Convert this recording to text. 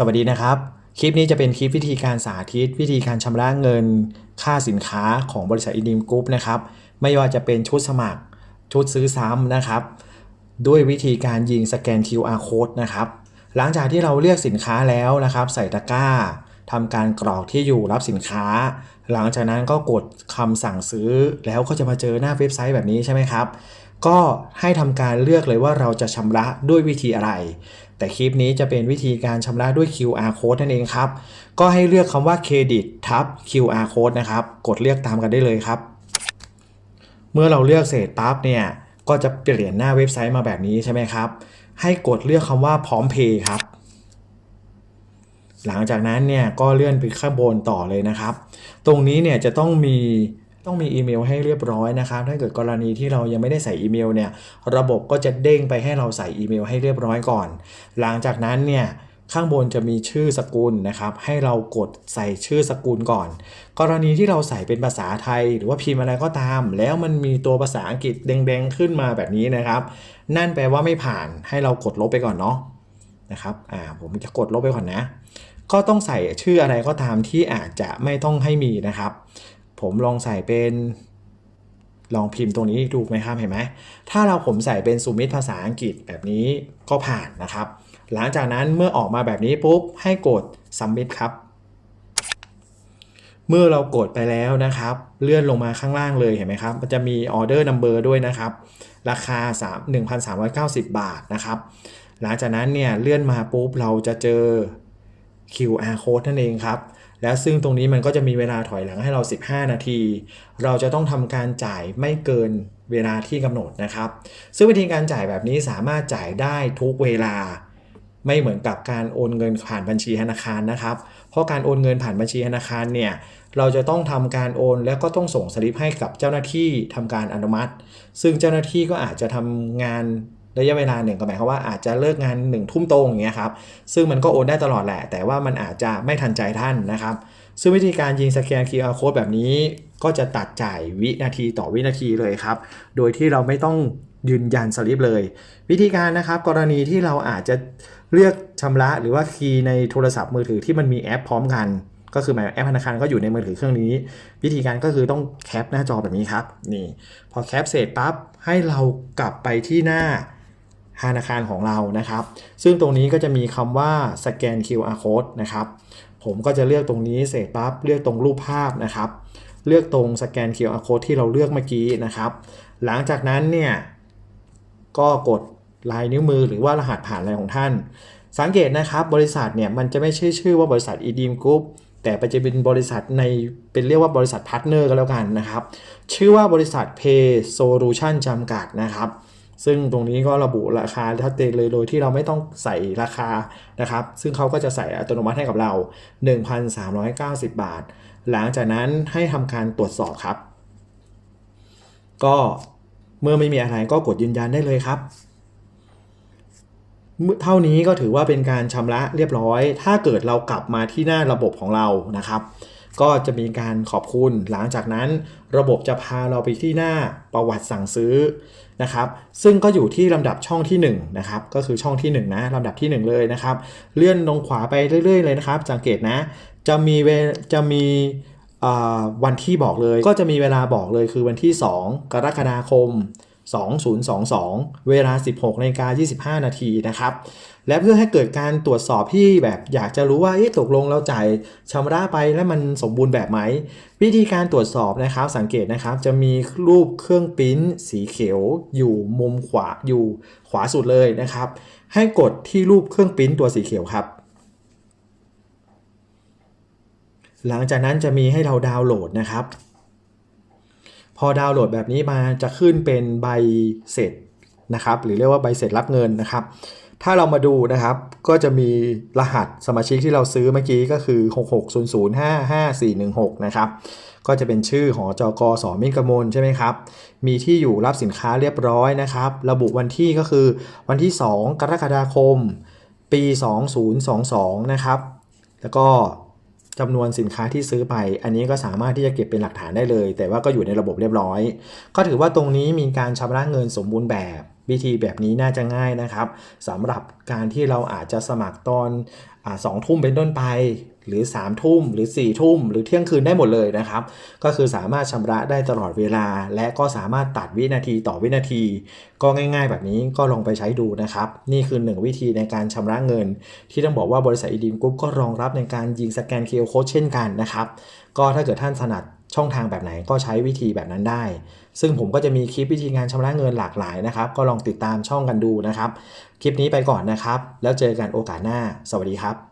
สวัสดีนะครับ คลิปนี้จะเป็นคลิปวิธีการสาธิต วิธีการชำระเงิน ค่าสินค้าของบริษัทอินดิมกรุ๊ปนะครับไม่ว่าจะเป็นชุดสมัครชุดซื้อซ้ำนะครับ ด้วยวิธีการยิงสแกน QR code นะครับ หลังจากที่เราเลือกสินค้าแล้วนะครับ ใส่ตะกร้าทำการกรอกที่อยู่รับสินค้า หลังจากนั้นก็กดคำสั่งซื้อแล้วก็จะมาเจอหน้าเว็บไซต์แบบนี้ใช่ไหมครับ ก็ให้ทำการเลือกเลยว่าเราจะชำระด้วยวิธีอะไร แต่คลิปนี้จะเป็นวิธีการชำระด้วย QR code นั่นเองครับ ก็ให้เลือกคำว่าเครดิตทับ QR code นะครับ กดเลือกตามกันได้เลยครับ เมื่อเราเลือกเสร็จปั๊บเนี่ย ก็จะเปลี่ยนหน้าเว็บไซต์มาแบบนี้ใช่ไหมครับ ให้กดเลือกคำว่าพร้อมเพย์ครับ หลังจากนั้นเนี่ยก็เลื่อนไปข้างบนต่อเลยนะครับ ตรงนี้เนี่ยจะต้องมี ต้องมีอีเมลให้เรียบร้อยนะครับ ถ้าเกิดกรณีที่เรายังไม่ได้ใส่อีเมลเนี่ยระบบก็จะเด้งไปให้เราใส่อีเมลให้เรียบร้อยก่อน หลังจากนั้นเนี่ยข้างบนจะมีชื่อสกุลนะครับ ให้เรากดใส่ชื่อสกุลก่อน กรณีที่เราใส่เป็นภาษาไทย หรือว่าพิมพ์อะไรก็ตาม แล้วมันมีตัวภาษาอังกฤษแดงๆขึ้นมาแบบนี้นะครับ นั่นแปลว่าไม่ผ่านให้เรากดลบไปก่อนเนาะนะครับอ่าผมจะกดลบไปก่อนนะ ก็ต้องใส่ชื่ออะไรก็ตามที่อาจจะไม่ต้องให้มีนะครับ ผมลองใส่เป็น ลองพิมพ์ตรงนี้ดูไหมครับเห็นไหมถ้าเราผมใส่เป็นสุมิตภาษาอังกฤษแบบนี้ก็ผ่านนะครับ หลังจากนั้นเมื่อออกมาแบบนี้ปุ๊บให้กด submit ครับ เมื่อเรากดไปแล้วนะครับ เลื่อนลงมาข้างล่างเลยเห็นไหมครับมันจะมี order number ด้วยนะครับ ราคา 3 1,390 บาทนะครับ หลังจากนั้นเนี่ยเลื่อนมาปุ๊บเราจะเจอ QR code นั่นเองครับ แล้วซึ่งตรงนี้มันก็จะมีเวลาถอยหลังให้เรา 15 นาที เราจะต้องทำการจ่ายไม่เกินเวลาที่กำหนดนะครับ ซึ่งวิธีการจ่ายแบบนี้สามารถจ่ายได้ทุกเวลา ไม่เหมือนกับการโอนเงินผ่านบัญชีธนาคารนะครับ เพราะการโอนเงินผ่านบัญชีธนาคารเนี่ยเราจะต้องทำการโอน แล้วก็ต้องส่งสลิปให้กับเจ้าหน้าที่ทำการอนุมัติ ซึ่งเจ้าหน้าที่ก็อาจจะทำงาน ระยะเวลาหนึ่งก็หมายความว่าอาจจะเลิกงาน1นึ่ทุ่มตรงอย่างเงี้ยครับซึ่งมันก็โอนได้ตลอดแหละ แต่ว่ามันอาจจะไม่ทันใจท่านนะครับ ซึ่งวิธีการยิงสแกน QR code แบบนี้ ก็จะตัดจ่ายวินาทีต่อวินาทีเลยครับ โดยที่เราไม่ต้องยืนยันสลิปเลย วิธีการนะครับกรณีที่เราอาจจะเลือกชำระหรือว่าคีย์ในโทรศัพท์มือถือที่มันมีแอปพร้อมกัน ก็คือหมายแอปธนาคารก็อยู่ในมือถือเครื่องนี้ วิธีการก็คือต้องแคปหน้าจอแบบนี้ครับนี่พอแคปเสร็จปั๊บให้เรากลับไปที่หน้า ธนาคารของเรานะครับ ซึ่งตรงนี้ก็จะมีคำว่าสแกน QR code นะครับ ผมก็จะเลือกตรงนี้เสร็จปั๊บเลือกตรงรูปภาพนะครับ เลือกตรงสแกน QR code ที่เราเลือกเมื่อกี้นะครับ หลังจากนั้นเนี่ยก็กดลายนิ้วมือหรือว่ารหัสผ่านอะไรของท่าน สังเกตนะครับบริษัทเนี่ยมันจะไม่ใช่ชื่อว่าบริษัท e d i m Group แต่ไปจะเป็นบริษัทในเป็นเรียกว่าบริษัทพาร์ทเนอร์ก็แล้วกันนะครับ ชื่อว่าบริษัท Pay Solution จำกัดนะครับ ซึ่งตรงนี้ก็ระบุราคาชัดเจนเลยโดยที่เราไม่ต้องใส่ราคานะครับ ซึ่งเขาก็จะใส่อัตโนมัติให้กับเรา 1,390 บาท หลังจากนั้นให้ทำการตรวจสอบครับ ก็เมื่อไม่มีอะไรก็กดยืนยันได้เลยครับเท่านี้ก็ถือว่าเป็นการชำระเรียบร้อย ถ้าเกิดเรากลับมาที่หน้าระบบของเรานะครับ ก็จะมีการขอบคุณ หลังจากนั้นระบบจะพาเราไปที่หน้าประวัติสั่งซื้อนะครับซึ่งก็อยู่ที่ลำดับช่องที่1นะครับก็คือช่องที่1นะลำดับที่ 1 เลยนะครับ เลื่อนลงขวาไปเรื่อย ๆ เลยนะครับสังเกตนะจะมีเวจะมีวันที่บอกเลย ก็จะมีเวลาบอกเลยคือวันที่ 2 กรกฎาคม 2022 เวลา 16นาฬิกา25 นาทีนะครับ และเพื่อให้เกิดการตรวจสอบที่แบบอยากจะรู้ว่าตกลงเราจ่ายชำระไปแล้วมันสมบูรณ์แบบไหม วิธีการตรวจสอบนะครับสังเกตนะครับจะมีรูปเครื่องปริ้นสีเขียวอยู่มุมขวาอยู่ขวาสุดเลยนะครับ ให้กดที่รูปเครื่องปริ้นตัวสีเขียวครับหลังจากนั้นจะมีให้เราดาวน์โหลดนะครับ พอดาวน์โหลดแบบนี้มาจะขึ้นเป็นใบเสร็จนะครับหรือเรียกว่าใบเสร็จรับเงินนะครับ ถ้าเรามาดูนะครับก็จะมีรหัสสมาชิกที่เราซื้อเมื่อกี้ก็คือ 660055416 นะครับก็จะเป็นชื่อหอจกสมินกมลใช่ไหมครับ มีที่อยู่รับสินค้าเรียบร้อยนะครับ ระบุวันที่ก็คือวันที่ 2 กรกฎาคม ปี 2022 นะครับ แล้วก็ จำนวนสินค้าที่ซื้อไป อันนี้ก็สามารถที่จะเก็บเป็นหลักฐานได้เลย แต่ว่าก็อยู่ในระบบเรียบร้อย ก็ถือว่าตรงนี้มีการชำระเงินสมบูรณ์แบบ วิธีแบบนี้น่าจะง่ายนะครับสำหรับการที่เราอาจจะสมัครตอนสองทุ่มเป็นต้นไป หรือ3ามทุ่มหรือ4ี่ทุ่มหรือเที่ยงคืนได้หมดเลยนะครับ ก็คือสามารถชำระได้ตลอดเวลา และก็สามารถตัดวินาทีต่อวินาที ก็ง่าย ๆ แบบนี้ก็ลองไปใช้ดูนะครับ นี่คือ 1 วิธีในการชำระเงิน ที่ต้องบอกว่าบริษัทอีดีมกรุ๊ปก็รองรับในการยิงสแกนเคอร์โคเช่นกันนะครับ ก็ถ้าเกิดท่านถนัด ช่องทางแบบไหนก็ใช้วิธีแบบนั้นได้ ซึ่งผมก็จะมีคลิปวิธีการชำระเงินหลากหลายนะครับ ก็ลองติดตามช่องกันดูนะครับ คลิปนี้ไปก่อนนะครับ แล้วเจอกันโอกาสหน้า สวัสดีครับ